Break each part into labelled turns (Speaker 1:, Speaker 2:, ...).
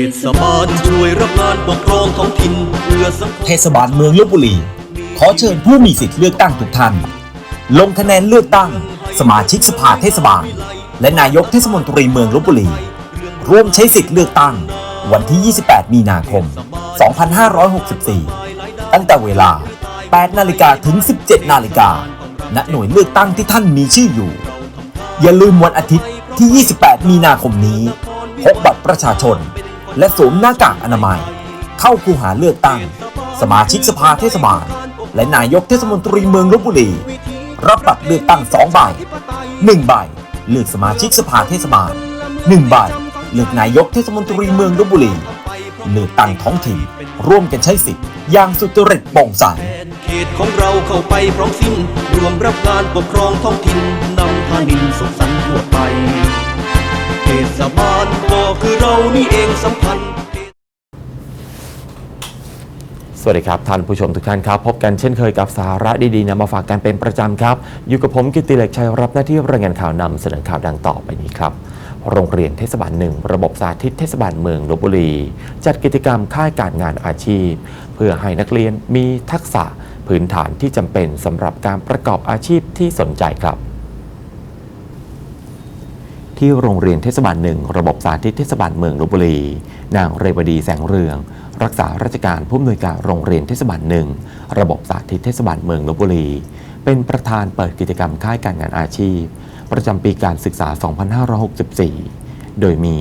Speaker 1: เทศบาลช่วยรับงานปกครองท้องถิ่นเพื่อสังคม
Speaker 2: เทศบาลเมืองลบบุรี ขอเชิญผู้มีสิทธิ์เลือกตั้งทุกท่าน ลงคะแนนเลือกตั้ง สมาชิกสภาเทศบาล และนายกเทศมนตรีเมืองลบบุรี ร่วมใช้สิทธิ์เลือกตั้ง วันที่ 28 มีนาคม 2564 ตั้งแต่เวลา 8 นาฬิกาถึง 17 นาฬิกาณหน่วยเลือกตั้งที่ท่านมีชื่ออยู่ อย่าลืมวันอาทิตย์ที่ 28 มีนาคมนี้พกบัตรประชาชน และสวมหน้ากากอนามัย เข้าคูหาเลือกตั้ง สมาชิกสภาเทศบาล และนายกเทศมนตรีเมืองลบบุรี รับบัตรเลือกตั้ง2ใบ1ใบเลือกสมาชิกสภาเทศบาล1ใบเลือกนายกเทศมนตรีเมืองลบบุรีเลือกตั้งท้องถิ่นร่วมกันใช้สิทธิ์อย่างสุจริตโปร่งใส
Speaker 1: เขตของเราเข้าไปพร้อมสิ้นรวมรับงานปกครองท้องถิ่นนำพานินสุขสันต์ทั่วไป เทศบาลก็คือเรานี่เองสัมพันธ์
Speaker 3: สวัสดีครับ ท่านผู้ชมทุกท่านครับ พบกันเช่นเคยกับสาระดีๆนำมาฝากกันเป็นประจำครับ อยู่กับผมกิตติเล็กชัยรับหน้าที่รายงานข่าวนำเสนอข่าวดังต่อไปนี้ครับโรงเรียนเทศบาลหนึ่งระบบสาธิตเทศบาลเมืองลบบุรี จัดกิจกรรมค่ายการงานอาชีพ เพื่อให้นักเรียนมีทักษะพื้นฐานที่จำเป็นสำหรับการประกอบอาชีพที่สนใจครับ ที่โรงเรียนเทศบาลหนึ่งระบบสาธิตเทศบาลเมืองลบบุรี นางเรวดีแสงเรือง รักษาราชการผู้อำนวยการโรงเรียนเทศบาลหนึ่งระบบสาธิตเทศบาลเมืองลบบุรี เป็นประธานเปิดกิจกรรมค่ายการงานอาชีพ ประจำปีการศึกษา 2564 โดยมี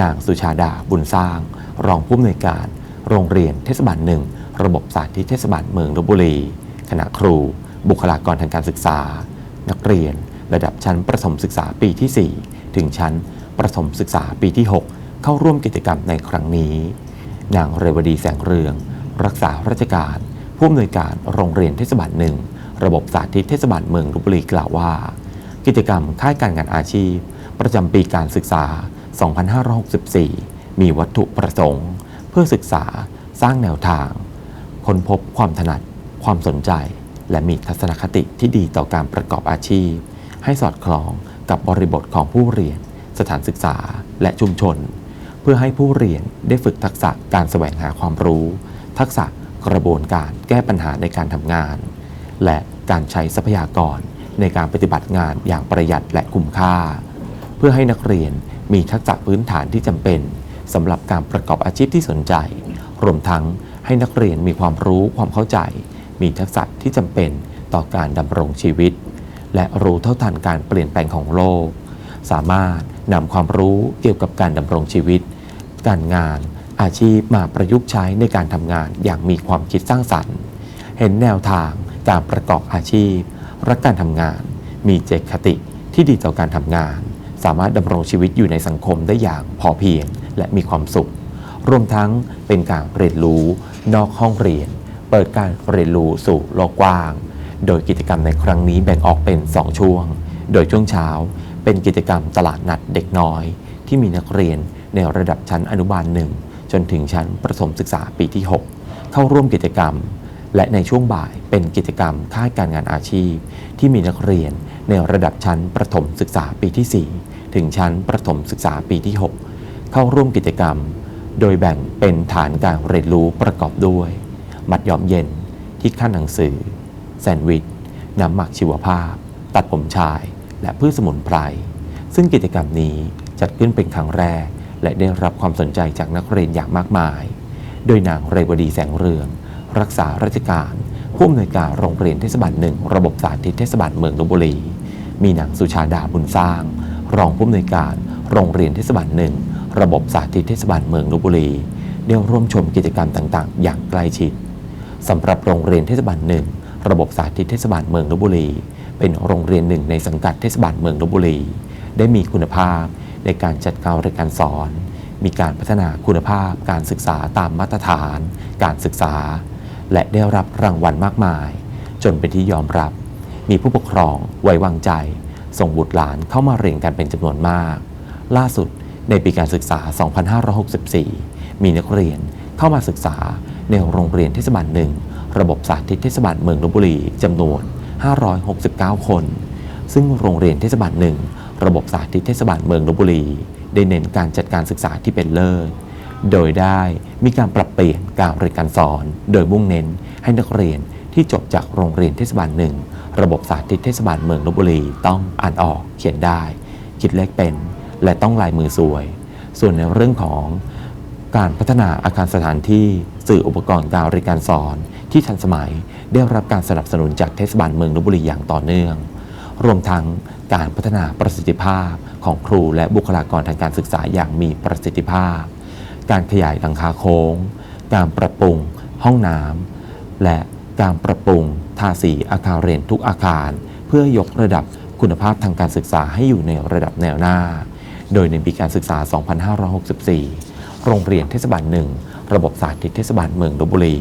Speaker 3: นางสุชาดาบุญสร้าง รองผู้อำนวยการ โรงเรียนเทศบาลหนึ่งระบบสาธิตเทศบาลเมืองลบบุรีคณะครู บุคลากรทางการศึกษา นักเรียน ระดับชั้นประถมศึกษาปีที่ 4 ถึงชั้นประถมศึกษาปีที่ 6 เข้าร่วมกิจกรรมในครั้งนี้ นางเรวดีแสงเรือง รักษาราชการ ผู้อำนวยการโรงเรียนเทศบาลหนึ่งระบบสาธิตเทศบาลเมืองลบบุรีกล่าวว่า กิจกรรมค่ายการงานอาชีพ ประจำปีการศึกษา 2564 มีวัตถุประสงค์ เพื่อศึกษาสร้างแนวทาง ค้นพบความถนัด ความสนใจ และมีทัศนคติที่ดีต่อการประกอบอาชีพ ให้สอดคล้อง กับบริบทของผู้เรียน สถานศึกษา และชุมชน เพื่อให้ผู้เรียนได้ฝึกทักษะการแสวงหาความรู้ ทักษะกระบวนการแก้ปัญหาในการทำงาน และการใช้ทรัพยากรในการปฏิบัติงานอย่างประหยัดและคุ้มค่า เพื่อให้นักเรียนมีทักษะพื้นฐานที่จำเป็นสำหรับการประกอบอาชีพที่สนใจ รวมทั้งให้นักเรียนมีความรู้ความเข้าใจ มีทักษะที่จำเป็นต่อการดำรงชีวิต และรู้เท่าทันการเปลี่ยนแปลงของโลก สามารถนำความรู้เกี่ยวกับการดำรงชีวิต การงาน อาชีพมาประยุกต์ใช้ในการทำงานอย่างมีความคิดสร้างสรรค์ เห็นแนวทางการประกอบอาชีพ รักการทำงาน มีเจตคติที่ดีต่อการทำงาน สามารถดำรงชีวิตอยู่ในสังคมได้อย่างพอเพียงและมีความสุข รวมทั้งเป็นการเรียนรู้ นอกห้องเรียน เปิดการเรียนรู้สู่โลกกว้าง โดยกิจกรรมในครั้งนี้แบ่งออกเป็น 2 ช่วง โดยช่วงเช้า เป็นกิจกรรมตลาดนัดเด็กน้อย ที่มีนักเรียนในระดับชั้นอนุบาลหนึ่งจนถึงชั้นประถมศึกษาปีที่ 6 เข้าร่วมกิจกรรม และในช่วงบ่ายเป็นกิจกรรมค่ายการงานอาชีพ ที่มีนักเรียนในระดับชั้นประถมศึกษาปีที่ 4 ถึงชั้นประถมศึกษาปีที่ 6 เข้าร่วมกิจกรรม โดยแบ่งเป็นฐานการเรียนรู้ประกอบด้วย มัดย้อมเย็นที่ขั้นหนังสือ แซนด์วิช น้ำหมักชีวภาพ ตัดผมชาย และพืชสมุนไพร ซึ่งกิจกรรมนี้จัดขึ้นเป็นครั้งแรก และได้รับความสนใจจากนักเรียนอย่างมากมาย โดยนางเรวดีแสงเรือง รักษาราชการผู้อำนวยการโรงเรียนเทศบาลหนึ่งระบบสาธิตเทศบาลเมืองลบบุรี มีนางสุชาดาบุญสร้าง รองผู้อำนวยการโรงเรียนเทศบาลหนึ่งระบบสาธิตเทศบาลเมืองลบบุรีได้ร่วมชมกิจกรรมต่าง ๆ อย่างใกล้ชิดสำหรับโรงเรียนเทศบาลหนึ่ง ระบบสาธิตเทศบาลเมืองลบบุรี เป็นโรงเรียนหนึ่งในสังกัดเทศบาลเมืองลบบุรี ได้มีคุณภาพในการจัดการเรียนการสอน มีการพัฒนาคุณภาพการศึกษาตามมาตรฐาน การศึกษา และได้รับรางวัลมากมาย จนเป็นที่ยอมรับ มีผู้ปกครองไว้วางใจ ส่งบุตรหลานเข้ามาเรียนกันเป็นจำนวนมาก ล่าสุดในปีการศึกษา 2564 มีนักเรียนเข้ามาศึกษาในโรงเรียนเทศบาลหนึ่ง ระบบสาธิตเทศบาลเมืองลบบุรีจำนวน 569 คน ซึ่งโรงเรียนเทศบาลหนึ่งระบบสาธิตเทศบาลเมืองลบบุรี ได้เน้นการจัดการศึกษาที่เป็นเลิศ โดยได้มีการปรับเปลี่ยนการเรียนการสอน โดยมุ่งเน้นให้นักเรียนที่จบจากโรงเรียนเทศบาลหนึ่งระบบสาธิตเทศบาลเมืองลบบุรีต้องอ่านออกเขียนได้ คิดเลขเป็น และต้องลายมือสวย ส่วนในเรื่องของการพัฒนาอาคารสถานที่สื่ออุปกรณ์การเรียนการสอน ที่ทันสมัยได้รับการสนับสนุนจากเทศบาลเมืองลบบุรีอย่างต่อเนื่อง รวมทั้งการพัฒนาประสิทธิภาพของครูและบุคลากรทางการศึกษาอย่างมีประสิทธิภาพ การขยายหลังคาโค้ง การปรับปรุง ห้องน้ำและการปรับปรุงทาสีอาคารเรียนทุกอาคาร เพื่อยกระดับคุณภาพทางการศึกษาให้อยู่ในระดับแนวหน้า โดยในปีการศึกษา 2564 โรงเรียนเทศบาลหนึ่งระบบสาธิตเทศบาลเมืองลบบุรี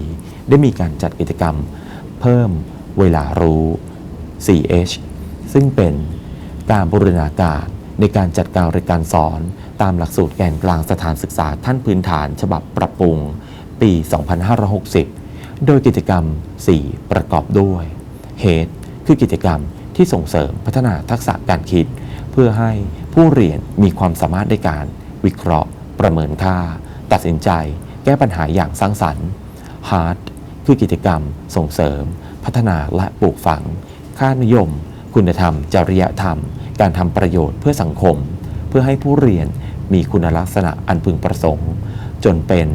Speaker 3: ได้มีการจัดกิจกรรม เพิ่มเวลารู้ 4H ซึ่งเป็นการบูรณาการในการจัดการเรียนการสอนตามหลักสูตรแกนกลางสถานศึกษาท่านพื้นฐาน ฉบับปรับปรุง ปี 2560 โดยกิจกรรม 4 ประกอบด้วย Head คือกิจกรรมที่ส่งเสริมพัฒนาทักษะการคิด เพื่อให้ผู้เรียนมีความสามารถในการวิเคราะห์ ประเมินค่า ตัดสินใจ แก้ปัญหาอย่างสร้างสรรค์ Heart คือกิจกรรม ส่งเสริม พัฒนาและปลูกฝัง ค่านิยม คุณธรรม จริยธรรม การทำประโยชน์เพื่อสังคม เพื่อให้ผู้เรียนมีคุณลักษณะอันพึงประสงค์ จนเป็น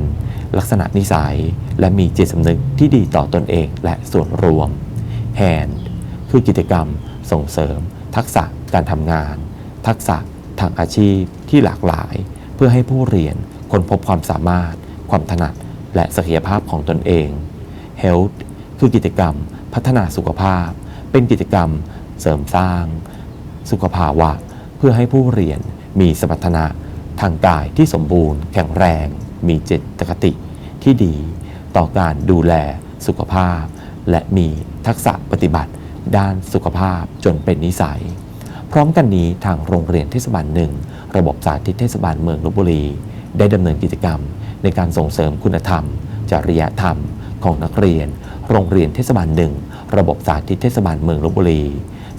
Speaker 3: ลักษณะนิสัย และมีจิตสำนึกที่ดีต่อตอนเองและส่วนรวม Hand คือกิจกรรม ส่งเสริม ทักษะการทำงาน ทักษะทางอาชีพที่หลากหลาย เพื่อให้ผู้เรียนค้นพบความสามารถ ความถนัด และศักยภาพของตนเอง Health คือกิจกรรม พัฒนาสุขภาพ เป็นกิจกรรมเสริมสร้าง สุขภาวะ เพื่อให้ผู้เรียนมีสมรรถนะทางกายที่สมบูรณ์ แข็งแรง มีเจตคติที่ดี ต่อการดูแลสุขภาพ และมีทักษะปฏิบัติด้านสุขภาพจนเป็นนิสัย พร้อมกันนี้ทางโรงเรียนเทศบาลหนึ่งระบบสาธิตเทศบาลเมืองลบบุรี ได้ดำเนินกิจกรรม ในการส่งเสริมคุณธรรม จริยธรรม ของนักเรียน โรงเรียนเทศบาลหนึ่งระบบสาธิตเทศบาลเมืองลบบุรี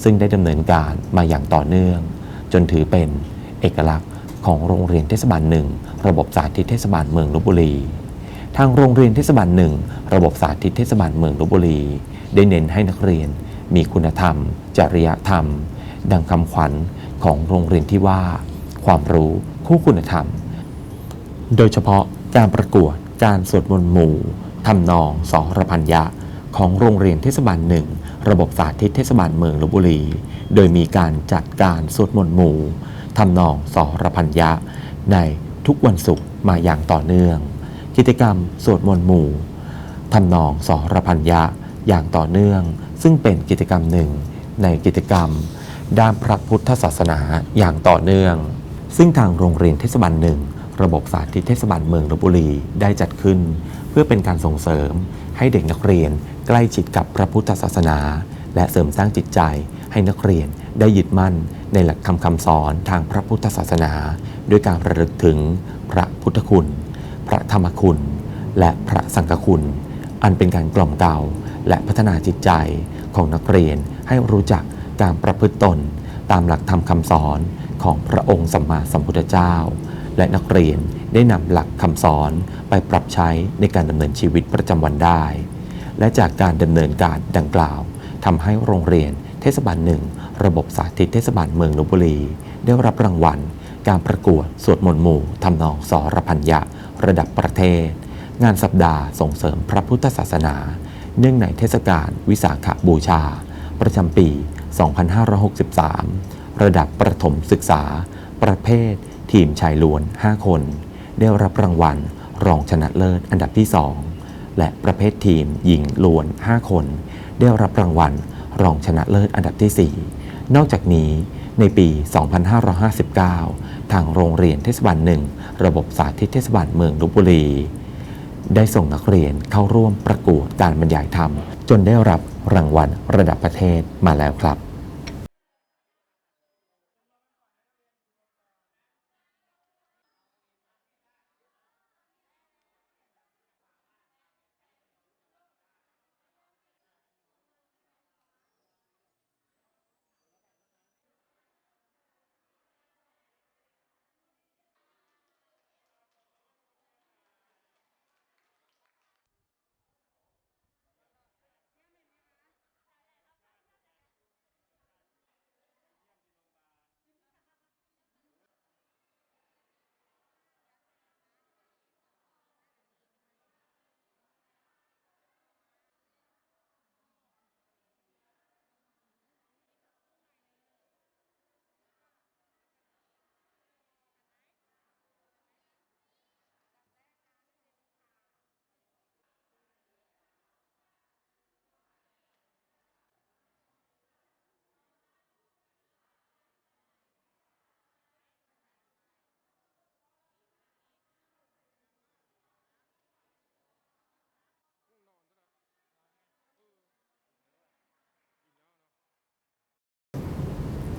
Speaker 3: ซึ่งได้ดำเนินการมาอย่างต่อเนื่อง จนถือเป็นเอกลักษณ์ของโรงเรียนเทศบาลหนึ่งระบบสาธิตเทศบาลเมืองลบบุรี ทางโรงเรียนเทศบาลหนึ่งระบบสาธิตเทศบาลเมืองลบบุรี ได้เน้นให้นักเรียน มีคุณธรรม จริยธรรม ดังคำขวัญของโรงเรียนที่ว่า ความรู้คู่คุณธรรม โดยเฉพาะการประกวดการสวดมนต์หมู่ ทำนองสองรพัญญะของโรงเรียนเทศบาลหนึ่งระบบสาธิตเทศบาลเมืองลบบุรี โดยมีการจัดการสวดมนต์หมู่ทำนองสองรพัญญะในทุกวันศุกร์มาอย่างต่อเนื่อง กิจกรรมสวดมนต์หมู่ทำนองสองรพัญญะอย่างต่อเนื่อง ซึ่งเป็นกิจกรรมหนึ่งในกิจกรรม ด้านพระพุทธศาสนาอย่างต่อเนื่อง ซึ่งทางโรงเรียนเทศบาลหนึ่งระบบสาธิตเทศบาลเมืองลบบุรีได้จัดขึ้น พื่อเป็นการส่งเสริม ให้เด็กนักเรียน ใกล้ชิดกับพระพุทธศาสนา และเสริมสร้างจิตใจ ให้นักเรียนได้ยึดมั่น ในหลักคำคำสอนทางพระพุทธศาสนา ด้วยการระลึกถึงพระพุทธคุณ พระธรรมคุณ และพระสังฆคุณ อันเป็นการกล่อมเกลาและพัฒนาจิตใจของนักเรียนให้รู้จักการประพฤติตน ตามหลักธรรมคำสอนของพระองค์สัมมาสัมพุทธเจ้า และนักเรียนได้นำหลักคำสอนไปปรับใช้ในการดำเนินชีวิตประจำวันได้ และจากการดำเนินการดังกล่าวทำให้โรงเรียนเทศบาลหนึ่งระบบสาธิตเทศบาลเมืองลบบุรี ได้รับรางวัล การประกวดสวดมนต์หมู่ทำนองสรพัญญะระดับประเทศ งานสัปดาห์ส่งเสริมพระพุทธศาสนา เนื่องในเทศกาลวิสาขบูชา ประจำปี 2563 ระดับประถมศึกษา ประเภท ทีมชายล้วน 5 คน ได้รับรางวัล รองชนะเลิศอันดับที่ 2 และประเภททีมหญิงล้วน 5 คน ได้รับรางวัล รองชนะเลิศอันดับที่ 4 นอกจากนี้ในปี 2559 ทางโรงเรียนเทศบาลหนึ่ง ระบบสาธิตเทศบาลเมืองลบบุรี ได้ส่งนักเรียนเข้าร่วมประกวดการบรรยายธรรม จนได้รับรางวัลระดับประเทศมาแล้วครับ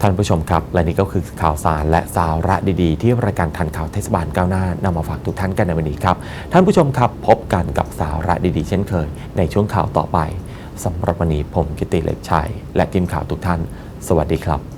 Speaker 3: านผู้ชมครับ และนี่ก็คือข่าวสารและสาระดีๆ ที่รายการทันข่าวเทศบาลก้าวหน้านำมาฝากทุกท่านกันในวันนี้ครับ ท่านผู้ชมครับพบกันกับสาระดีๆ เช่นเคย ในช่วงข่าวต่อไปสำหรับวันนี้ผมกิติเล็กชัย และทีมข่าวทุกท่าน สวัสดีครับ